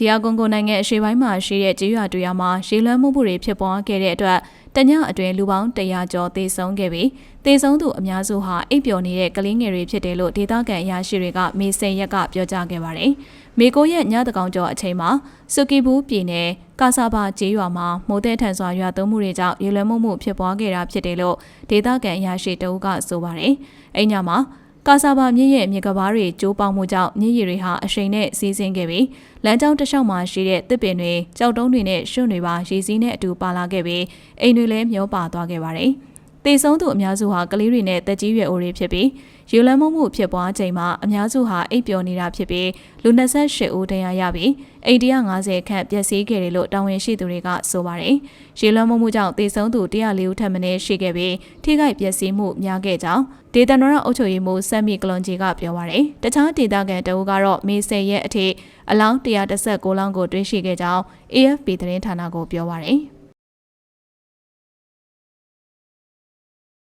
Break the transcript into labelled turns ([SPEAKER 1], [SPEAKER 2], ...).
[SPEAKER 1] တရားကွန်ကိုနိုင်ငံအရှေ့ပိုင်းမှာရှိတဲ့ကျေးရွာတွေမှာရေလွှမ်းမှုမှုတွေဖြစ်ပွားခဲ့တဲ့အတွက်တညအတွင်းလူပေါင်း100ကျော်သေဆုံးခဲ့ပြီးသေဆုံးသူအများစုဟာအိပ်ပျော်နေတဲ့ကလေးငယ်တွေဖြစ်တယ်လို့ဒေသခံအရာရှိတွေကမေစိန်ရက်ကပြောကြားခဲ့ပါတယ်။မေကိုရဲ့ညတကောင်ကျော်အချိန်မှာစုကီဘူးပြည်နယ်ကာဆာဘာကျေးရွာမှာမိုးတဲ့ထန်စွာရွာသွန်းမှုတွေကြောင့်ရေလွှမ်းမှုမှုဖြစ်ပွားခဲ့တာဖြစ်တယ်လို့ဒေသခံအရာရှိတအုပ်ကဆိုပါတယ်။အိမ်ညမှာ ကာဆာဘာမြစ်ရဲ့မြေကဘာတွေကျိုးပေါက်မှုကြောင့်မြစ်ရည်တွေဟာအရှိန်နဲ့စီးဆင်းခဲ့ပြီးလမ်းကြောင်းတစ်လျှောက်မှာရှိတဲ့တစ်ပင်တွေကြောက်တုံးတွေနဲ့ရွှွန့်တွေပါရေစီးနဲ့အတူပါလာခဲ့ပြီးအိမ်တွေလည်းမျောပါသွားခဲ့ပါတယ်။ တေဆုံးသူအများစုဟာကလေးတွေနဲ့တက်ကြီးရွယ်အိုတွေဖြစ်ပြီးယူလန်းမှုမှုဖြစ်ပွားချိန်မှာအများစုဟာအိပ်ပျော်နေတာဖြစ်ပြီးလူ28ဦးတရားရပြီးအိမ်150ခန့်ပျက်စီးခဲ့တယ်လို့တာဝန်ရှိသူတွေကဆိုပါတယ်။ရေလွှမ်းမှုမှုကြောင့်တေဆုံးသူ104ဦးထပ်မံရှိခဲ့ပြီးထိခိုက်ပျက်စီးမှုများခဲ့ကြောင်းဒေသနရအုပ်ချုပ်ရေးမှူးဆမ်မီကလွန်ဂျီကပြောပါတယ်။တခြားဒေသခံတအုပ်ကတော့မေဆယ်ရဲ့အထိအလောင်း116လောင်းကိုတွေ့ရှိခဲ့ကြောင်း AFP သတင်းဌာနကိုပြောပါတယ်။